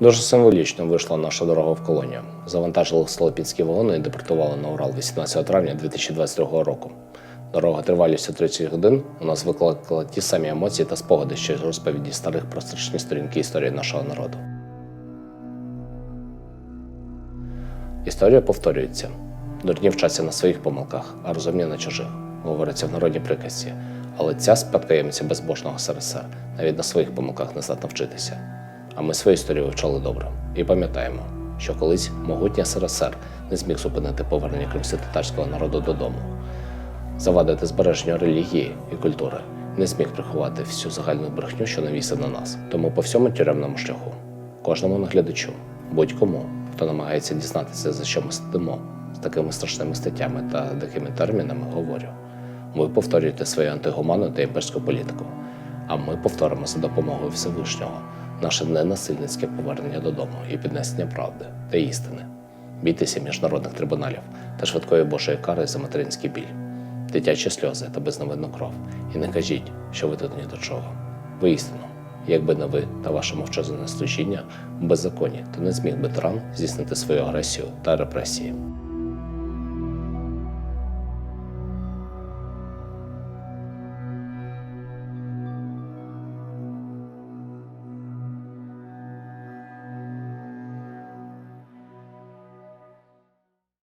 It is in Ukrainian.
Дуже символічно вийшла наша дорога в колонію. Завантажили Солопінські вагони і депортували на Урал 18 травня 2022 року. Дорога тривалістю 30 годин у нас викликала ті самі емоції та спогади, що з розповіді старих про страшні сторінки історії нашого народу. Історія повторюється. Дурні вчаться на своїх помилках, а розумні на чужих, говориться в народній приказці. Але ця спадкоємця безбожного СРСР навіть на своїх помилках не здатна вчитися. А ми свою історію вивчали добре і пам'ятаємо, що колись могутній СРСР не зміг зупинити повернення кримськотатарського народу додому, завадити збереженню релігії і культури, не зміг приховати всю загальну брехню, що навісив на нас. Тому по всьому тюремному шляху, кожному наглядачу, будь-кому, хто намагається дізнатися, за що ми сидимо, з такими страшними статтями та такими термінами, говорю. Ви повторюєте свою антигуманну та імперську політику, а ми повторимо за допомогою Всевишнього наше ненасильницьке повернення додому і піднесення правди та істини. Бійтеся міжнародних трибуналів та швидкої Божої кари за материнський біль, дитячі сльози та безновидну кров. І не кажіть, що ви тут ні до чого. Воістину, якби не ви та ваше мовчазне служіння в беззаконні, то не зміг би тиран здійснити свою агресію та репресії.